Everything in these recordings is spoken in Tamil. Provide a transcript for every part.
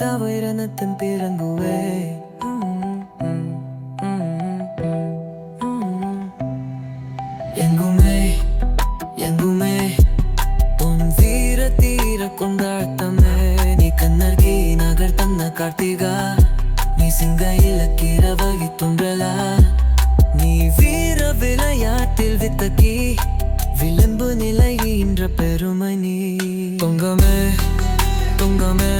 தவிரனத்தின் பிறங்குவே எங்குமே எங்குமே உன் வீர தீர கொண்டாட்டமே. நீ கண்ணர்கி நகர் தன்ன கார்த்திகா நீ சிங்க இலக்கீர வகித்துன்றலா நீ வீர விளையாட்டில் வித்தகி விளிம்பு நிலையின்ற பெருமை நீ. தொங்கமே தொங்கமே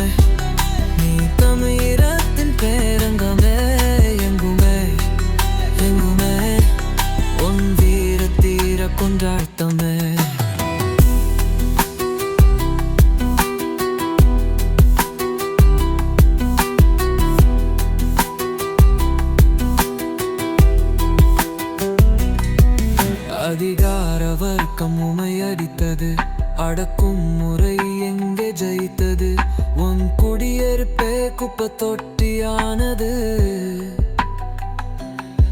நடக்கும் முறை எங்கே ஜெயித்தது? உன் குடியேற்பே குப்ப தொட்டியானது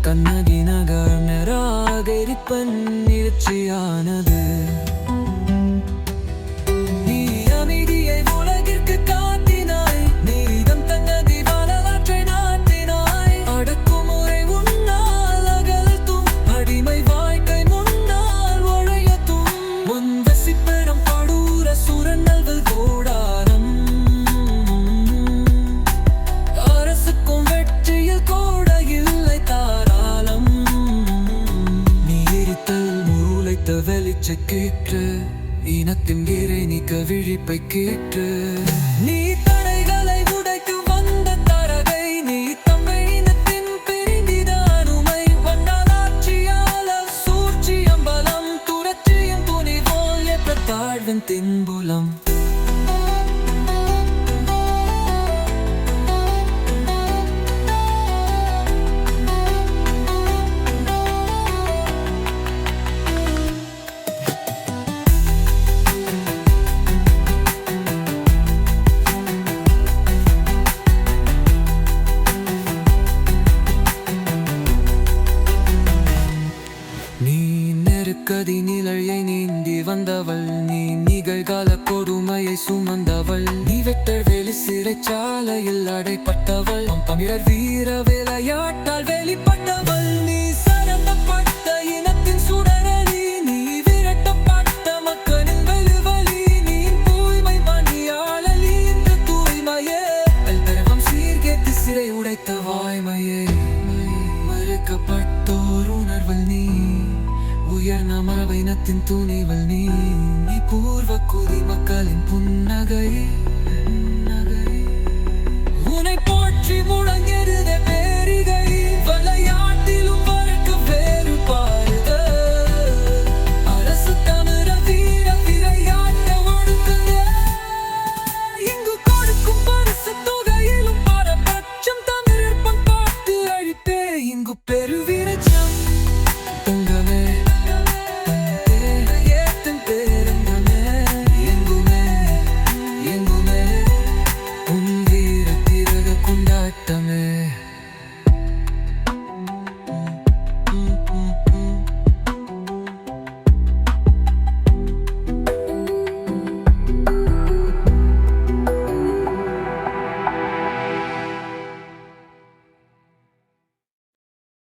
கண்ணகி நகர் நிராகரிப்பன் நிகழ்ச்சியானது இனத்த வெளிச்ச கேற்று இனத்தின் கீரை நீக்க விழிப்பை கேற்று நீ தடைகளை உடைத்து வந்த தரகை நீ தமிழ் இனத்தின் பிரிந்திதானுமை வந்தால் சூழ்ச்சியம் பலம் துரட்சியும் துணிவோல் என்ற தாழ்வின் தின்புலம். நீ நெருக்கதி நிலையை நீந்தி வந்தவள். நீ நிகழ்கால கொடுமையை சுமந்தவள். நீ வெட்டல் வெளி சிறைச்சாலையில் அடைப்பட்டவள். தமிழர் வீர விளையாட்டால் வெளிப்பட்டவள். நீ உயர்ந்த மரபினத்தின் துணிவல் நீ நீ பூர்வ குதி மக்களின் புன்னகை.